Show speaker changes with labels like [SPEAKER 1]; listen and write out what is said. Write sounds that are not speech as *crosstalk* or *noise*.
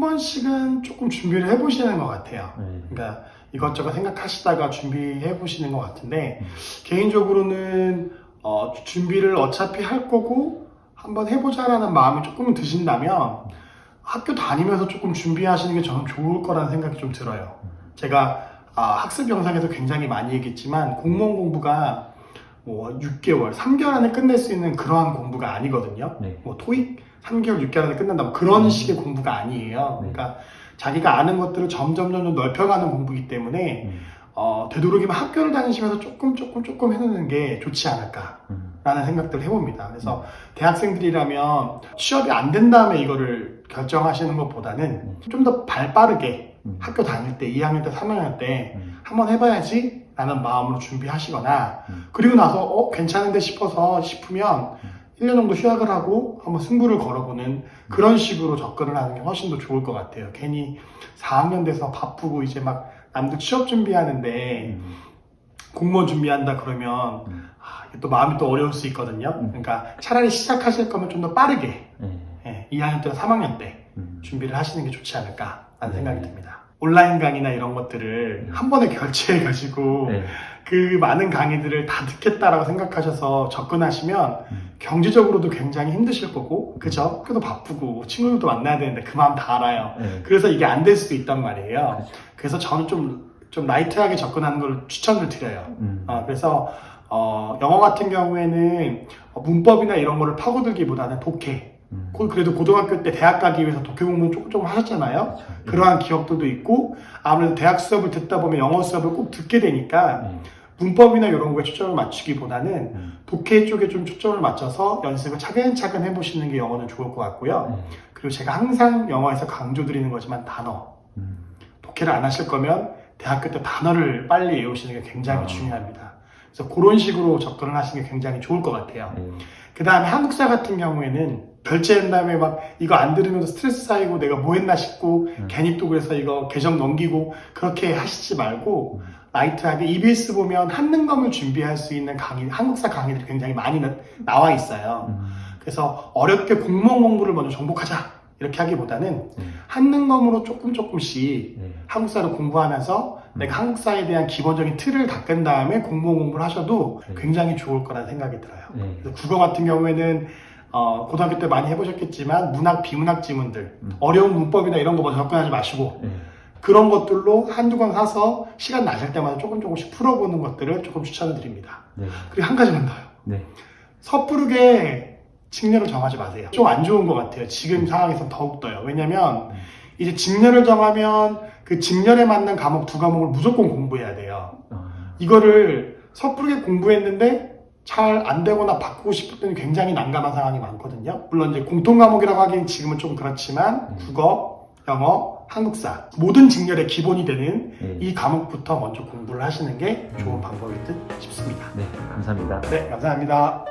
[SPEAKER 1] 한 번씩은 조금 준비를 해보시는 것 같아요.
[SPEAKER 2] 네.
[SPEAKER 1] 그러니까 이것저것 생각하시다가 준비해 보시는 것 같은데
[SPEAKER 2] 음.
[SPEAKER 1] 개인적으로는 어, 준비를 어차피 할 거고 한번 해보자라는 마음이 조금 드신다면 학교 다니면서 조금 준비하시는 게 저는 좋을 거라는 생각이 좀 들어요. 제가 아, 학습 영상에서 굉장히 많이 얘기했지만 공무원 공부가 뭐 6개월, 3개월 안에 끝낼 수 있는 그러한 공부가 아니거든요.
[SPEAKER 2] 네.
[SPEAKER 1] 뭐 토익 3개월, 6개월 안에 끝난다 뭐 그런
[SPEAKER 2] 음.
[SPEAKER 1] 식의 공부가 아니에요.
[SPEAKER 2] 네.
[SPEAKER 1] 그러니까 자기가 아는 것들을 점점 점점 넓혀가는 공부이기 때문에
[SPEAKER 2] 음.
[SPEAKER 1] 어, 되도록이면 학교를 다니시면서 조금 조금 조금 해놓는 게 좋지 않을까 라는
[SPEAKER 2] 음.
[SPEAKER 1] 생각들을 해봅니다. 그래서 대학생들이라면 취업이 안 된 다음에 이거를 결정하시는 것보다는 좀 더 발 빠르게
[SPEAKER 2] 음.
[SPEAKER 1] 학교 다닐 때 2학년 때 3학년 때
[SPEAKER 2] 음.
[SPEAKER 1] 한번 해봐야지 라는 마음으로 준비하시거나
[SPEAKER 2] 음.
[SPEAKER 1] 그리고 나서 어 괜찮은데 싶어서 싶으면
[SPEAKER 2] 음.
[SPEAKER 1] 1년 정도 휴학을 하고 한번 승부를 걸어보는 그런 식으로 접근을 하는 게 훨씬 더 좋을 것 같아요. 괜히 4학년 돼서 바쁘고 이제 막 남들 취업 준비하는데
[SPEAKER 2] 음.
[SPEAKER 1] 공무원 준비한다 그러면
[SPEAKER 2] 음.
[SPEAKER 1] 아, 이게 또 마음이 또 어려울 수 있거든요.
[SPEAKER 2] 음.
[SPEAKER 1] 그러니까 차라리 시작하실 거면 좀 더 빠르게
[SPEAKER 2] 네.
[SPEAKER 1] 예, 2학년 때나 3학년 때
[SPEAKER 2] 음.
[SPEAKER 1] 준비를 하시는 게 좋지 않을까 라는
[SPEAKER 2] 네.
[SPEAKER 1] 생각이 듭니다. 온라인 강의나 이런 것들을
[SPEAKER 2] 네.
[SPEAKER 1] 한 번에 *laughs* 결제해 가지고
[SPEAKER 2] 네.
[SPEAKER 1] 그 많은 강의들을 다 듣겠다라고 생각하셔서 접근하시면
[SPEAKER 2] 음.
[SPEAKER 1] 경제적으로도 굉장히 힘드실 거고, 그죠? 학교도 바쁘고, 친구들도 만나야 되는데 그 마음 다 알아요.
[SPEAKER 2] 네.
[SPEAKER 1] 그래서 이게 안 될 수도 있단 말이에요.
[SPEAKER 2] 그렇죠.
[SPEAKER 1] 그래서 저는 좀, 좀 라이트하게 접근하는 걸 추천을 드려요.
[SPEAKER 2] 음.
[SPEAKER 1] 어, 그래서, 어, 영어 같은 경우에는 어, 문법이나 이런 거를 파고들기보다는 독해.
[SPEAKER 2] 음.
[SPEAKER 1] 고- 그래도 고등학교 때 대학 가기 위해서 독해 공부 조금 조금 하셨잖아요.
[SPEAKER 2] 그렇죠.
[SPEAKER 1] 그러한 기억들도 있고, 아무래도 대학 수업을 듣다 보면 영어 수업을 꼭 듣게 되니까,
[SPEAKER 2] 네.
[SPEAKER 1] 문법이나 이런 거에 초점을 맞추기보다는
[SPEAKER 2] 음.
[SPEAKER 1] 독해 쪽에 좀 초점을 맞춰서 연습을 차근차근 해보시는 게 영어는 좋을 것 같고요.
[SPEAKER 2] 네.
[SPEAKER 1] 그리고 제가 항상 영어에서 강조드리는 거지만 단어.
[SPEAKER 2] 음.
[SPEAKER 1] 독해를 안 하실 거면 대학교 때 단어를 빨리 외우시는 게 굉장히
[SPEAKER 2] 아.
[SPEAKER 1] 중요합니다. 그래서 그런 식으로 접근을 하시는 게 굉장히 좋을 것 같아요.
[SPEAKER 2] 네.
[SPEAKER 1] 그 다음에 한국사 같은 경우에는 결제한 다음에 막 이거 안 들으면 스트레스 쌓이고 내가 뭐 했나 싶고
[SPEAKER 2] 음.
[SPEAKER 1] 괜히 또 그래서 이거 계정 넘기고 그렇게 하시지 말고
[SPEAKER 2] 음.
[SPEAKER 1] 라이트하게 EBS 보면 한능검을 준비할 수 있는 강의, 한국사 강의들이 굉장히 많이 나- 나와 있어요.
[SPEAKER 2] 음.
[SPEAKER 1] 그래서 어렵게 공무원 공부를 먼저 정복하자 이렇게 하기보다는
[SPEAKER 2] 네.
[SPEAKER 1] 한능검으로 조금 조금씩
[SPEAKER 2] 네.
[SPEAKER 1] 한국사를 공부하면서
[SPEAKER 2] 음.
[SPEAKER 1] 내가 한국사에 대한 기본적인 틀을 닦은 다음에 공무원 공부를 하셔도
[SPEAKER 2] 네.
[SPEAKER 1] 굉장히 좋을 거라는 생각이 들어요.
[SPEAKER 2] 네.
[SPEAKER 1] 그래서 국어 같은 경우에는 어, 고등학교 때 많이 해보셨겠지만 문학, 비문학 지문들
[SPEAKER 2] 음.
[SPEAKER 1] 어려운 문법이나 이런 거 먼저 접근하지 마시고
[SPEAKER 2] 네.
[SPEAKER 1] 그런 것들로 한두 권 사서 시간 나실 때마다 조금 조금씩 풀어보는 것들을 조금 추천을 드립니다.
[SPEAKER 2] 네.
[SPEAKER 1] 그리고 한 가지만 더요.
[SPEAKER 2] 네.
[SPEAKER 1] 섣부르게 직렬을 정하지 마세요. 좀 안 좋은 것 같아요. 지금 상황에서 더욱더요. 왜냐면
[SPEAKER 2] 음.
[SPEAKER 1] 이제 직렬을 정하면 그 직렬에 맞는 과목 두 과목을 무조건 공부해야 돼요.
[SPEAKER 2] 아.
[SPEAKER 1] 이거를 섣부르게 공부했는데 잘 안 되거나 바꾸고 싶을 때는 굉장히 난감한 상황이 많거든요. 물론 이제 공통 과목이라고 하기엔 지금은 좀 그렇지만
[SPEAKER 2] 음.
[SPEAKER 1] 국어, 영어, 한국사 모든 직렬의 기본이 되는
[SPEAKER 2] 네.
[SPEAKER 1] 이 과목부터 먼저 공부를 하시는 게 좋은 방법일 듯 싶습니다.
[SPEAKER 2] 네. 감사합니다.
[SPEAKER 1] 네, 감사합니다.